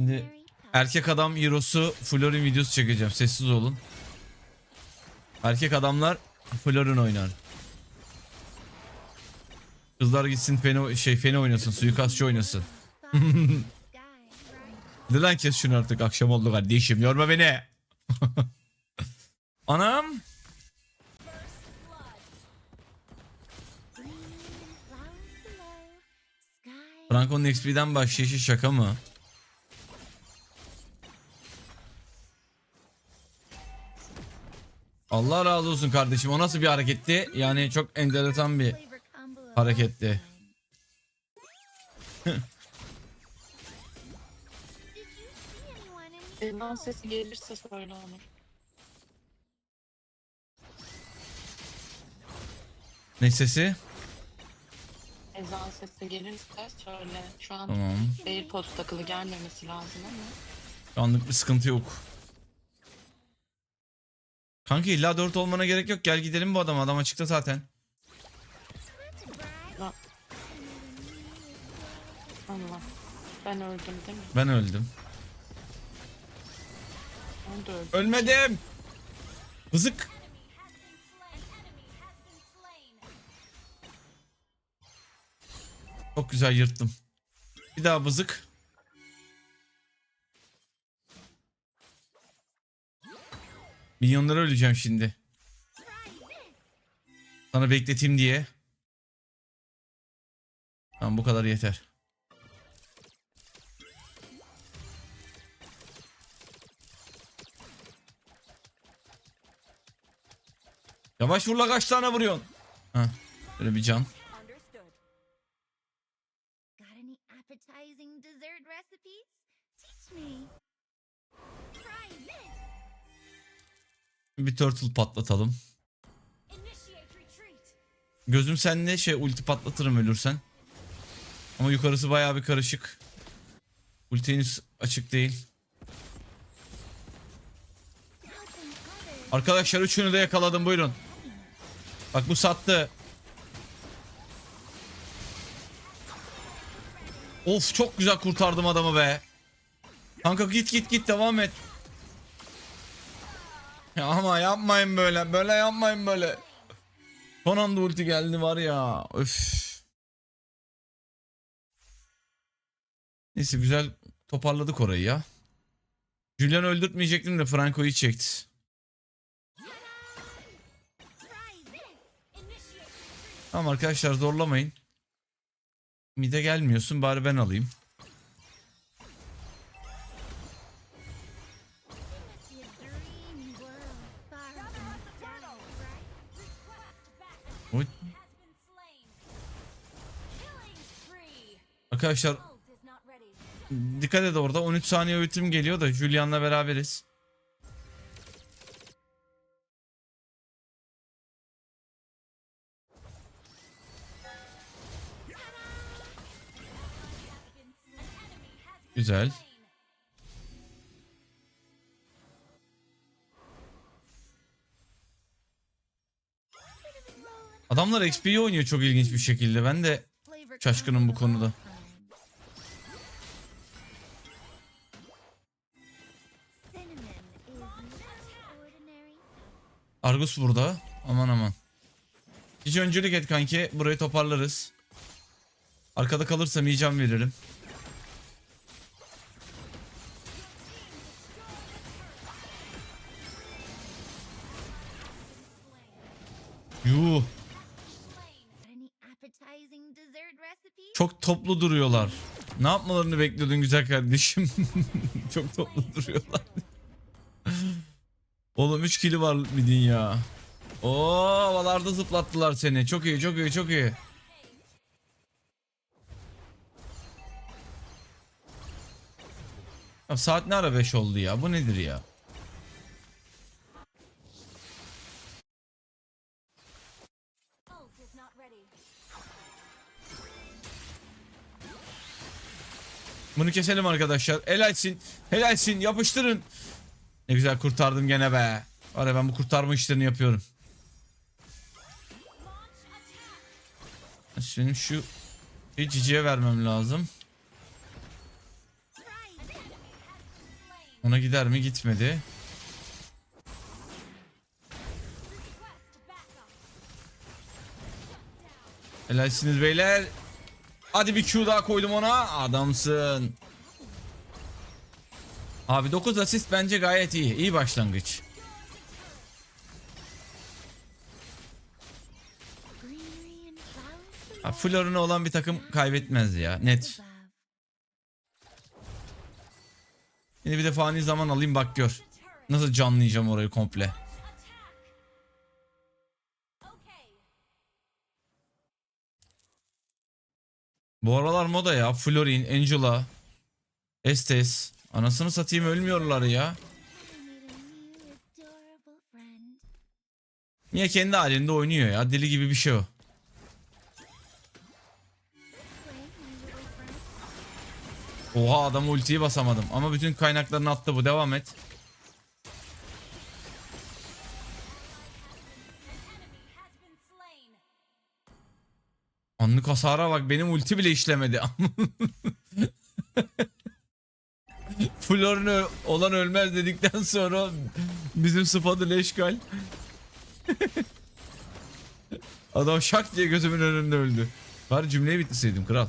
Şimdi erkek adam hero'su Florin videosu çekeceğim. Sessiz olun. Erkek adamlar Florin oynar. Kızlar gitsin feni, şey feni oynasın, suikastçı oynasın. Hadi kes şunu artık akşam oldu kardeşim yorma beni. Anam. Franco'nun XP'den başlayışı şaka mı? Allah razı olsun kardeşim. O nasıl bir hareketti? Yani çok enteresan bir hareketti. Ezan sesi gelirse söyle Onur. Ne sesi? Ezan sesi gelirse söyle. Şu an Tamam. AirPods takılı gelmemesi lazım ama. Şu anlık bir sıkıntı yok. Kanka illa 4 olmana gerek yok. Gel gidelim bu adam. Adam açıkta zaten. Allah. Ben öldüm değil mi? Ben öldüm. Ben de öldüm. Ölmedim. Bızık. Çok güzel yırttım. Bir daha bızık. Milyonlara öleceğim şimdi. Sana bekleteyim diye. Tamam bu kadar yeter. Yavaş vur la kaç tane vuruyorsun? Ha, böyle bir can. Bir turtle patlatalım. Gözüm senle şey ulti patlatırım ölürsen. Ama yukarısı bayağı bir karışık. Ulti henüz açık değil. Arkadaşlar üçünü de yakaladım buyurun. Bak bu sattı. Of çok güzel kurtardım adamı be. Kanka git git git devam et. Ya ama yapmayın böyle. Böyle yapmayın böyle. Son anda ulti geldi var ya. Öf. Neyse güzel toparladık orayı ya. Julian öldürtmeyecektim de Franco'yu çekti. Tamam arkadaşlar zorlamayın. Mide gelmiyorsun bari ben alayım. Arkadaşlar dikkat et orada 13 saniye ultim geliyor da Julian'la beraberiz. Güzel. Adamlar XP'yi oynuyor çok ilginç bir şekilde. Ben de Şaşkınım bu konuda. Argus burada. Aman aman. Hiç öncülük et kanki. Burayı toparlarız. Arkada kalırsam iyi can veririm. Yuh. Çok toplu duruyorlar. Ne yapmalarını bekliyordun güzel kardeşim? Çok toplu duruyorlar. Oğlum 3 kili var midin ya. Oo havalarda zıplattılar seni. Çok iyi çok iyi çok iyi. Ya saat ne ara 5 oldu ya? Bu nedir ya? Bunu keselim arkadaşlar. Helalsin. Helalsin. Yapıştırın. Ne güzel kurtardım gene be. Var ya ben bu kurtarma işlerini yapıyorum. Benim şu ciciye vermem lazım. Ona gider mi? Gitmedi. Helalsiniz beyler. Hadi bir Q daha koydum ona. Adamsın. Abi 9 asist bence gayet iyi. İyi başlangıç. Florina olan bir takım kaybetmez ya. Net. Yine bir de fani zaman alayım bak gör. Nasıl canlayacağım orayı komple. Bu aralar moda ya. Florin, Angela, Estes. Anasını satayım ölmüyorlar ya. Niye kendi halinde oynuyor ya. Deli gibi bir şey o. Oha adamı ultiyi basamadım. Ama bütün kaynaklarını attı bu. Devam et. Anlık hasara bak benim ulti bile işlemedi. Florin ö- olan ölmez dedikten sonra bizim sıfatı leşkal. Adam şak diye gözümün önünde öldü. Bari cümleyi bitirseydim kral.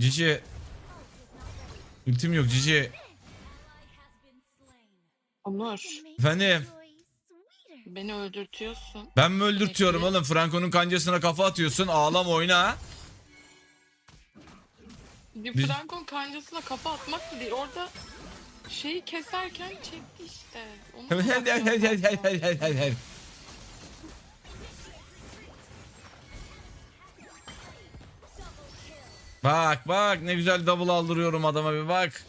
Cici ultim yok Cici. Onur Efendim. Beni öldürtüyorsun. ben mi öldürtüyorum Peki. oğlum Franco'nun kancasına kafa atıyorsun ağlama oyna. Bir Frankon kancasına kafa atmak da değil. Orada şeyi keserken çekti işte. Onu Bak bak ne güzel double aldırıyorum adama bir bak.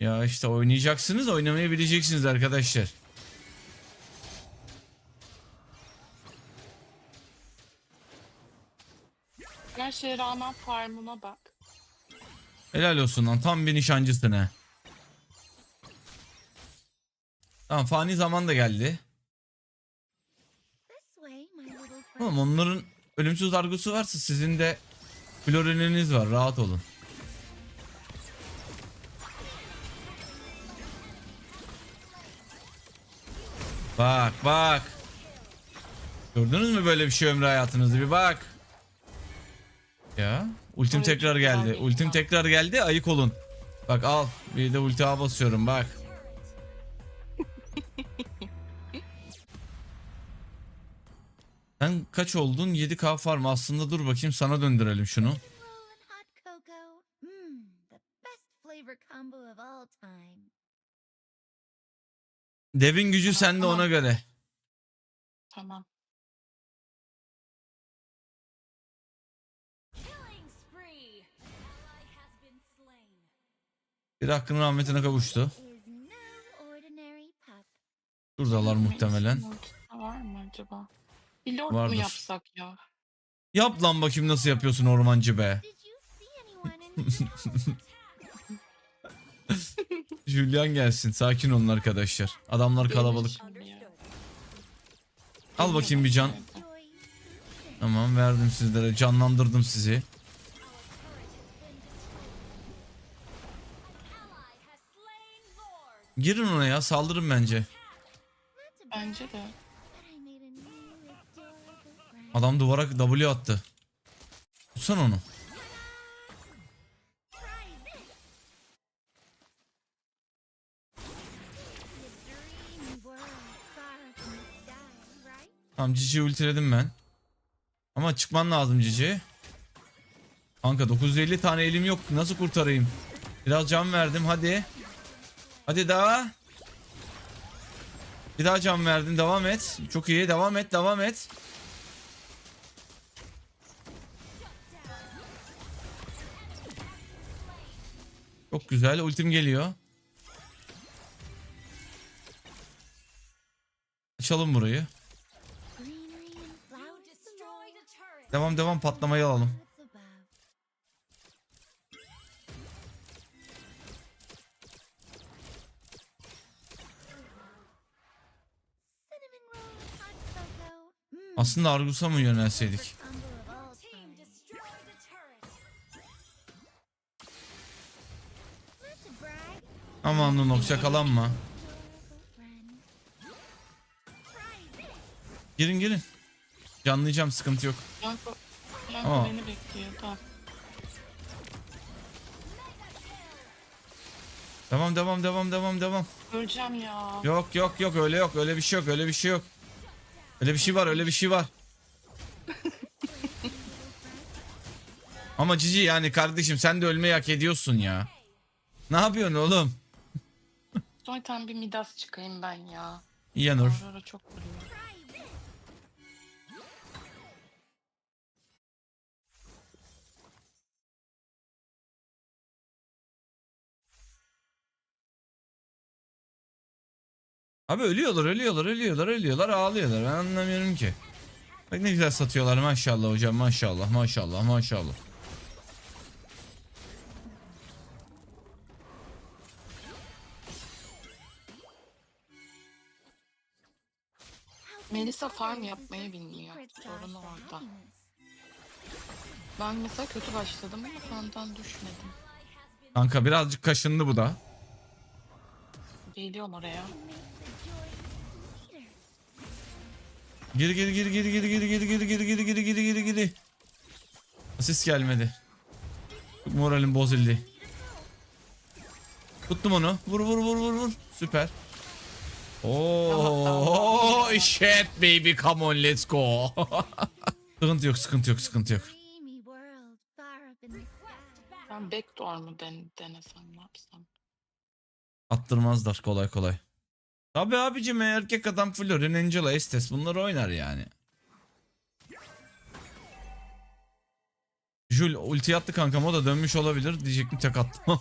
Ya işte oynayacaksınız oynamayı bileceksiniz arkadaşlar. Her şeye rağmen farmına bak. Helal olsun lan tam bir nişancısın ha. Tamam fani zaman da geldi. Tamam onların ölümsüz argosu varsa sizin de florininiz var rahat olun. Bak bak. Gördünüz mü böyle bir şey ömrü hayatınızda bir bak. Ya ultim tekrar geldi. Ultim tekrar geldi ayık olun. Bak al bir de ulti A basıyorum bak. Sen kaç oldun? 7K farm. Aslında dur bakayım sana döndürelim şunu. Devin gücü sende ona göre. Tamam. Bir hakkının rahmetine kavuştu. Şuradalar muhtemelen. Var mı acaba? Bir lord Vardır. mu yapsak ya? Yap lan bakayım nasıl yapıyorsun ormancı be. Julian gelsin. Sakin olun arkadaşlar. Adamlar kalabalık. Al bakayım bir can. Tamam verdim sizlere. Canlandırdım sizi. Girin ona ya. Saldırın bence. Bence de. Adam duvara W attı. Tutsan onu. Tamam Cici ultiledim ben. Ama çıkman lazım Cici. Kanka 950 tane elim yok. Nasıl kurtarayım? Biraz can verdim hadi. Hadi daha. Bir daha can verdin. Devam et. Çok iyi. Devam et. Devam et. Çok güzel. Ultim geliyor. Açalım burayı. Devam devam patlamayı alalım. Aslında Argus'a mı yönelseydik? Aman Nunok şakalanma. Girin girin. Canlayacağım sıkıntı yok. Blanco, beni bekliyor tamam. Devam devam devam devam devam. Öleceğim ya. Yok yok yok öyle yok öyle bir şey yok öyle bir şey yok. Öyle bir şey var öyle bir şey var. Ama Cici yani kardeşim sen de ölmeyi hak ediyorsun ya. Ne yapıyorsun oğlum? Zaten bir Midas çıkayım ben ya. Yanur. Aurora çok vuruyor. Abi ölüyorlar ölüyorlar ölüyorlar ölüyorlar ağlıyorlar ben anlamıyorum ki. Bak ne güzel satıyorlar maşallah hocam maşallah maşallah maşallah. Melisa farm yapmayı bilmiyor. Sorunu orada. Ben mesela kötü başladım ama sonradan düşmedim. Kanka birazcık kaşındı bu da. Geliyorum oraya. Geri geri geri geri geri geri geri geri geri geri geri geri geri geri. Asist gelmedi. Çok moralim bozuldu. Tuttum onu. Vur vur vur vur vur. Süper. Oo shit baby come on let's go. sıkıntı yok sıkıntı yok sıkıntı yok. Ben backdoor mu den denesem ne yapsam? Attırmazlar kolay kolay. Tabi abicim erkek adam Florin, Angela, Estes bunları oynar yani. Jul ulti attı kankam o da dönmüş olabilir diyecektim tek attım.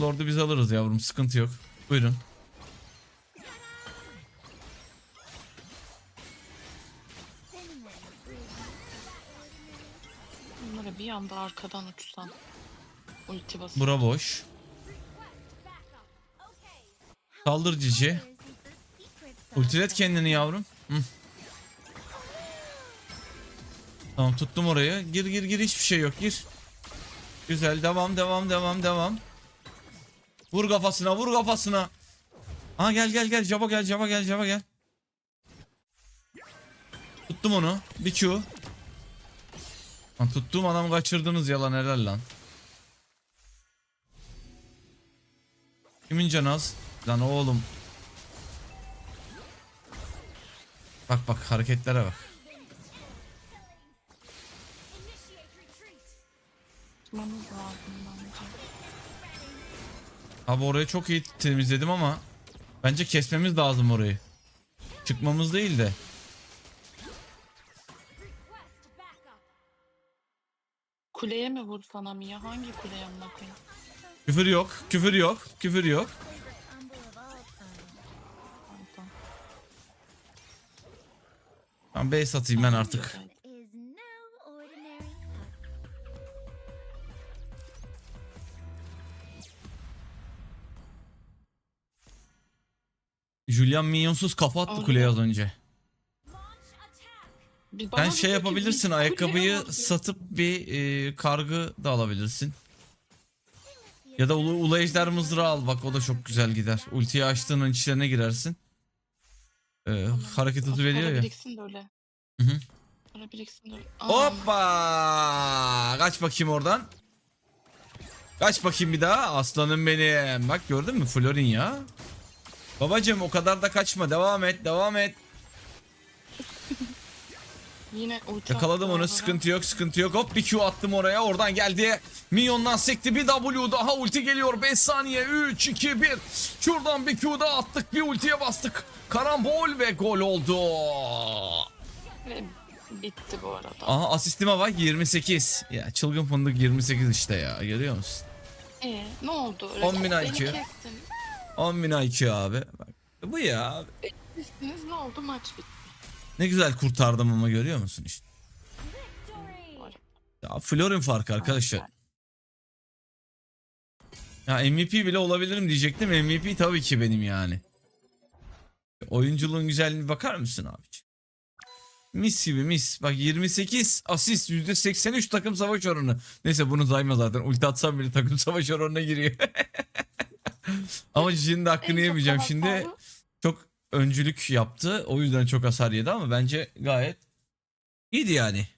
Lord'u biz alırız yavrum sıkıntı yok. Buyurun. Bir anda arkadan uçsam. Ulti basıp. Bura boş. Saldır cici. Ultilet kendini yavrum. Hı. Tamam tuttum orayı. Gir gir gir hiçbir şey yok gir. Güzel devam devam devam devam. Vur kafasına vur kafasına. Aa gel gel gel Jaba gel Jaba gel Jaba gel. Tuttum onu. Bir Q. Lan tuttuğum adamı kaçırdınız yalan helal lan. Kimin canı az? Lan oğlum. Bak bak hareketlere bak. Abi orayı çok iyi temizledim ama bence kesmemiz lazım orayı. Çıkmamız değil de. Kuleye mi vursana Mia? Hangi kuleye amına koyayım? Küfür yok, küfür yok, küfür yok. Ben base atayım ben artık. Julian minyonsuz kafa attı kuleye az önce. Bana Sen şey yapabilirsin ayakkabıyı satıp bir e, kargı da alabilirsin. Ya da ulu, ulu ejder mızrağı al bak o da çok güzel gider. Ultiyi açtığının içlerine girersin. E, hareket hızı veriyor ya. biriksin de öyle. Hı hı. Para biriksin de öyle. Aa, Hoppa! Kaç bakayım oradan. Kaç bakayım bir daha. Aslanım benim. Bak gördün mü Florin ya. Babacım o kadar da kaçma. Devam et, devam et. Yine ulti Yakaladım onu. Sıkıntı yok, sıkıntı yok. Hop bir Q attım oraya. Oradan geldi. Minyondan sekti. Bir W daha ulti geliyor. 5 saniye. 3, 2, 1. Şuradan bir Q daha attık. Bir ultiye bastık. Karambol ve gol oldu. Ve bitti bu arada. Aha asistime bak 28. Ya çılgın fındık 28 işte ya. Görüyor musun? Ee, ne oldu? 10 bin IQ. kestiniz. 10 bin IQ abi. Bak, bu ya abi. Kestiniz ne oldu? Maç bitti. Ne güzel kurtardım ama görüyor musun işte. Ya Florin farkı arkadaşlar. Ya MVP bile olabilirim diyecektim. MVP tabii ki benim yani. Oyunculuğun güzelliğine bakar mısın abi? Mis gibi mis. Bak 28 asist %83 takım savaş oranı. Neyse bunu sayma zaten. Ulti atsam bile takım savaş oranına giriyor. Ama şimdi hakkını yemeyeceğim. Şimdi öncülük yaptı. O yüzden çok hasar yedi ama bence gayet iyiydi yani.